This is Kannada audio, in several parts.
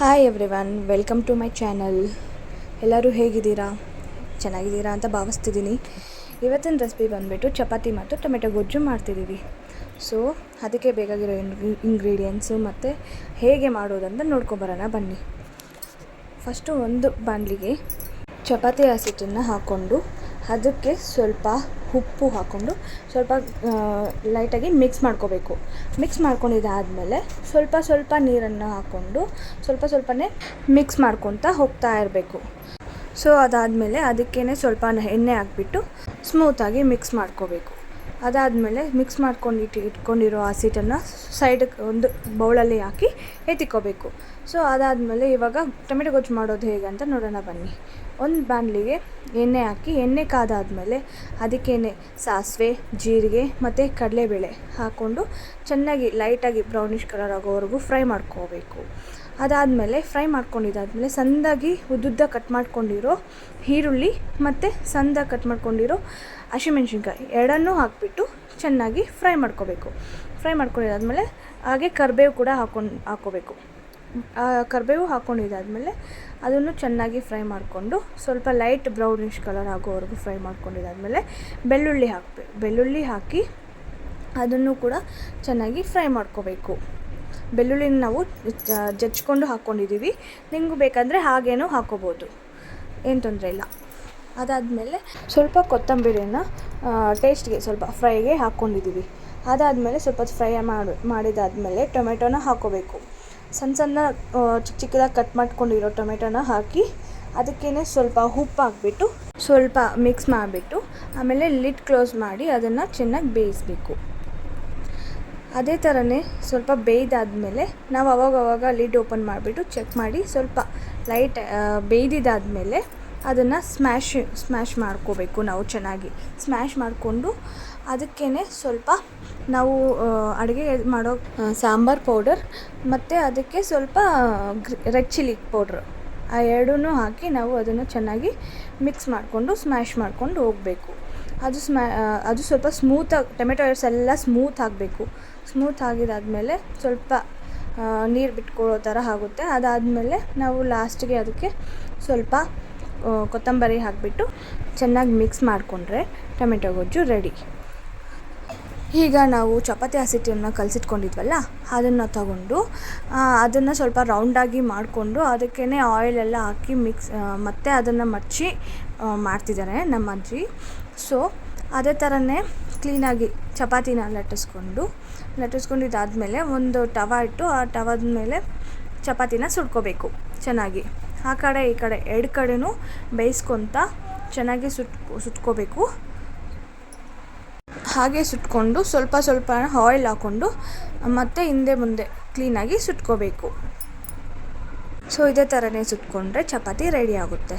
Hi everyone welcome to my channel ಎಲ್ಲರೂ ಹೇಗಿದ್ದೀರಾ? ಚೆನ್ನಾಗಿದ್ದೀರಾ ಅಂತ ಭಾವಿಸ್ತಿದ್ದೀನಿ. ಇವತ್ತಿನ ರೆಸಿಪಿ ಬಂದುಬಿಟ್ಟು ಚಪಾತಿ ಮತ್ತು ಟೊಮೆಟೊ ಗೊಜ್ಜು ಮಾಡ್ತಿದ್ದೀವಿ. ಸೊ ಅದಕ್ಕೆ ಬೇಕಾಗಿರೋ ಇಂಗ್ರೀಡಿಯೆಂಟ್ಸು ಮತ್ತು ಹೇಗೆ ಮಾಡೋದಂತ ನೋಡ್ಕೊಬರೋಣ ಬನ್ನಿ. ಫಸ್ಟು ಒಂದು ಬಾಣಲಿಗೆ ಚಪಾತಿ ಹಸಿಟ್ಟನ್ನು ಹಾಕ್ಕೊಂಡು ಅದಕ್ಕೆ ಸ್ವಲ್ಪ ಉಪ್ಪು ಹಾಕ್ಕೊಂಡು ಸ್ವಲ್ಪ ಲೈಟಾಗಿ ಮಿಕ್ಸ್ ಮಾಡ್ಕೋಬೇಕು. ಮಿಕ್ಸ್ ಮಾಡ್ಕೊಂಡಿದ್ದಾದಮೇಲೆ ಸ್ವಲ್ಪ ಸ್ವಲ್ಪ ನೀರನ್ನು ಹಾಕ್ಕೊಂಡು ಸ್ವಲ್ಪ ಸ್ವಲ್ಪನೇ ಮಿಕ್ಸ್ ಮಾಡ್ಕೊತಾ ಹೋಗ್ತಾ ಇರಬೇಕು. ಸೊ ಅದಾದಮೇಲೆ ಅದಕ್ಕೇ ಸ್ವಲ್ಪ ಎಣ್ಣೆ ಹಾಕ್ಬಿಟ್ಟು ಸ್ಮೂತಾಗಿ ಮಿಕ್ಸ್ ಮಾಡ್ಕೋಬೇಕು. ಅದಾದಮೇಲೆ ಮಿಕ್ಸ್ ಮಾಡ್ಕೊಂಡು ಇಟ್ಟು ಇಟ್ಕೊಂಡಿರೋ ಹಸಿಟನ್ನು ಸೈಡಿಗೆ ಒಂದು ಬೌಲಲ್ಲಿ ಹಾಕಿ ಎತ್ತಿಕ್ಕೋಬೇಕು ಸೊ ಅದಾದಮೇಲೆ ಇವಾಗ ಟೊಮೆಟೊ ಗೊಜ್ಜು ಮಾಡೋದು ಹೇಗೆ ಅಂತ ನೋಡೋಣ ಬನ್ನಿ. ಒಂದು ಬಾಣಲಿಗೆ ಎಣ್ಣೆ ಹಾಕಿ, ಎಣ್ಣೆ ಕಾದಾದಮೇಲೆ ಅದಕ್ಕೇನೆ ಸಾಸಿವೆ, ಜೀರಿಗೆ ಮತ್ತು ಕಡಲೆಬೇಳೆ ಹಾಕ್ಕೊಂಡು ಚೆನ್ನಾಗಿ ಲೈಟಾಗಿ ಬ್ರೌನಿಷ್ ಕಲರ್ ಆಗೋವರೆಗೂ ಫ್ರೈ ಮಾಡ್ಕೋಬೇಕು. ಅದಾದಮೇಲೆ ಫ್ರೈ ಮಾಡ್ಕೊಂಡಿದ್ದಾದಮೇಲೆ ಸಂದಾಗಿ ಉದ್ದುದ್ದ ಕಟ್ ಮಾಡ್ಕೊಂಡಿರೋ ಈರುಳ್ಳಿ ಮತ್ತು ಸಂದ ಕಟ್ ಮಾಡ್ಕೊಂಡಿರೋ ಹಸಿಮೆಣ್ಸಿನ್ಕಾಯಿ ಎರಡನ್ನೂ ಹಾಕಿಬಿಟ್ಟು ಚೆನ್ನಾಗಿ ಫ್ರೈ ಮಾಡ್ಕೋಬೇಕು. ಫ್ರೈ ಮಾಡ್ಕೊಂಡಿದ್ದಾದಮೇಲೆ ಹಾಗೆ ಕರಿಬೇವು ಕೂಡ ಹಾಕೊಂಡು ಹಾಕ್ಕೋಬೇಕು ಕರಿಬೇವು ಹಾಕ್ಕೊಂಡಿದ್ದಾದಮೇಲೆ ಅದನ್ನು ಚೆನ್ನಾಗಿ ಫ್ರೈ ಮಾಡಿಕೊಂಡು ಸ್ವಲ್ಪ ಲೈಟ್ ಬ್ರೌನಿಷ್ ಕಲರ್ ಆಗೋವರೆಗೂ ಫ್ರೈ ಮಾಡ್ಕೊಂಡಿದ್ದಾದಮೇಲೆ ಬೆಳ್ಳುಳ್ಳಿ ಹಾಕಬೇಕು ಬೆಳ್ಳುಳ್ಳಿ ಹಾಕಿ ಅದನ್ನು ಕೂಡ ಚೆನ್ನಾಗಿ ಫ್ರೈ ಮಾಡ್ಕೋಬೇಕು. ಬೆಳ್ಳುಳ್ಳಿನ ನಾವು ಜಚ್ಕೊಂಡು ಹಾಕ್ಕೊಂಡಿದ್ದೀವಿ ನಿಮಗೂ ಬೇಕಂದರೆ ಹಾಗೇನೂ ಹಾಕೋಬೋದು. ಏನು ತೊಂದರೆ ಇಲ್ಲ. ಅದಾದಮೇಲೆ ಸ್ವಲ್ಪ ಕೊತ್ತಂಬರಿನ ಟೇಸ್ಟ್ಗೆ ಸ್ವಲ್ಪ ಫ್ರೈಗೆ ಹಾಕ್ಕೊಂಡಿದ್ದೀವಿ ಅದಾದಮೇಲೆ ಸ್ವಲ್ಪ ಫ್ರೈ ಮಾಡಿ, ಮಾಡಿದಾದಮೇಲೆ ಟೊಮೆಟೊನ ಹಾಕ್ಕೋಬೇಕು ಸಣ್ಣ ಸಣ್ಣ ಚಿಕ್ಕ ಚಿಕ್ಕದಾಗಿ ಕಟ್ ಮಾಡ್ಕೊಂಡಿರೋ ಟೊಮೆಟೊನ ಹಾಕಿ ಅದಕ್ಕೇ ಸ್ವಲ್ಪ ಉಪ್ಪು ಹಾಕ್ಬಿಟ್ಟು ಸ್ವಲ್ಪ ಮಿಕ್ಸ್ ಮಾಡಿಬಿಟ್ಟು ಆಮೇಲೆ ಲಿಡ್ ಕ್ಲೋಸ್ ಮಾಡಿ ಅದನ್ನು ಚೆನ್ನಾಗಿ ಬೇಯಿಸಬೇಕು. ಅದೇ ಥರನೇ ಸ್ವಲ್ಪ ಬೇಯ್ದಾದಮೇಲೆ ನಾವು ಅವಾಗವಾಗ ಲಿಡ್ ಓಪನ್ ಮಾಡಿಬಿಟ್ಟು ಚೆಕ್ ಮಾಡಿ ಸ್ವಲ್ಪ ಲೈಟ್ ಬೇಯ್ದಿದ್ದಾದಮೇಲೆ ಅದನ್ನು ಸ್ಮ್ಯಾಶ್ ಸ್ಮ್ಯಾಶ್ ಮಾಡ್ಕೋಬೇಕು ನಾವು ಚೆನ್ನಾಗಿ. ಸ್ಮ್ಯಾಶ್ ಮಾಡಿಕೊಂಡು ಅದಕ್ಕೇ ಸ್ವಲ್ಪ ನಾವು ಅಡುಗೆ ಮಾಡೋ ಸಾಂಬಾರು ಪೌಡರ್, ಮತ್ತು ಅದಕ್ಕೆ ಸ್ವಲ್ಪ ರೆಡ್ ಚಿಲ್ಲಿ ಪೌಡ್ರ್. ಆ ಎರಡೂ ಹಾಕಿ ನಾವು ಅದನ್ನು ಚೆನ್ನಾಗಿ ಮಿಕ್ಸ್ ಮಾಡಿಕೊಂಡು, ಸ್ಮ್ಯಾಶ್ ಮಾಡ್ಕೊಂಡು ಹೋಗಬೇಕು. ಅದು ಸ್ಮ್ಯಾ ಅದು ಸ್ವಲ್ಪ ಸ್ಮೂತಾಗಿ ಟೊಮೆಟೊ ಎಲ್ಲ ಸ್ಮೂತ್ ಆಗಬೇಕು ಸ್ಮೂತ್ ಆಗಿದಾದಮೇಲೆ ಸ್ವಲ್ಪ ನೀರು ಬಿಟ್ಕೊಳ್ಳೋ ಥರ ಆಗುತ್ತೆ. ಅದಾದಮೇಲೆ ನಾವು ಲಾಸ್ಟಿಗೆ ಅದಕ್ಕೆ ಸ್ವಲ್ಪ ಕೊತ್ತಂಬರಿ ಹಾಕಿಬಿಟ್ಟು ಚೆನ್ನಾಗಿ ಮಿಕ್ಸ್ ಮಾಡಿಕೊಂಡ್ರೆ ಟೊಮೆಟೊ ಗೊಜ್ಜು ರೆಡಿ. ಈಗ ನಾವು ಚಪಾತಿ ಹಸಿಟ್ಟನ್ನು ಕಲಸಿಟ್ಕೊಂಡಿದ್ವಲ್ಲ, ಅದನ್ನು ತಗೊಂಡು ಅದನ್ನು ಸ್ವಲ್ಪ ರೌಂಡಾಗಿ ಮಾಡಿಕೊಂಡು ಅದಕ್ಕೇ ಆಯಿಲೆಲ್ಲ ಹಾಕಿ ಮಿಕ್ಸ್ ಮತ್ತು ಅದನ್ನು ಮಚ್ಚಿ ಮಾಡ್ತಿದ್ದಾರೆ ನಮ್ಮ ಅಜ್ಜಿ. ಸೊ ಅದೇ ಥರನೇ ಕ್ಲೀನಾಗಿ ಚಪಾತಿನ ಲಟ್ಟಿಸ್ಕೊಂಡು, ಲಟ್ಟಿಸ್ಕೊಂಡಿದ್ದಾದಮೇಲೆ ಒಂದು ಟವ ಇಟ್ಟು ಆ ಟವದ ಮೇಲೆ ಚಪಾತಿನ ಸುಟ್ಕೋಬೇಕು ಚೆನ್ನಾಗಿ. ಆ ಕಡೆ ಈ ಕಡೆ ಎರಡು ಕಡೆನೂ ಬೇಯಿಸ್ಕೊತ ಚೆನ್ನಾಗಿ ಸುಟ್, ಸುಟ್ಕೋಬೇಕು. ಹಾಗೆ ಸುಟ್ಕೊಂಡು ಸ್ವಲ್ಪ ಸ್ವಲ್ಪ ಆಯಿಲ್ ಹಾಕ್ಕೊಂಡು ಮತ್ತೆ ಹಿಂದೆ ಮುಂದೆ ಕ್ಲೀನಾಗಿ ಸುಟ್ಕೋಬೇಕು. ಸೊ ಇದೇ ಥರನೇ ಸುಟ್ಕೊಂಡ್ರೆ ಚಪಾತಿ ರೆಡಿ ಆಗುತ್ತೆ.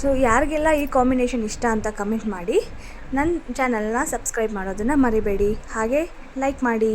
ಸೊ ಯಾರಿಗೆಲ್ಲ ಈ ಕಾಂಬಿನೇಷನ್ ಇಷ್ಟ ಅಂತ ಕಮೆಂಟ್ ಮಾಡಿ ನನ್ನ ಚಾನಲ್ನ ಸಬ್ಸ್ಕ್ರೈಬ್ ಮಾಡೋದನ್ನು ಮರಿಬೇಡಿ. ಹಾಗೆ ಲೈಕ್ ಮಾಡಿ.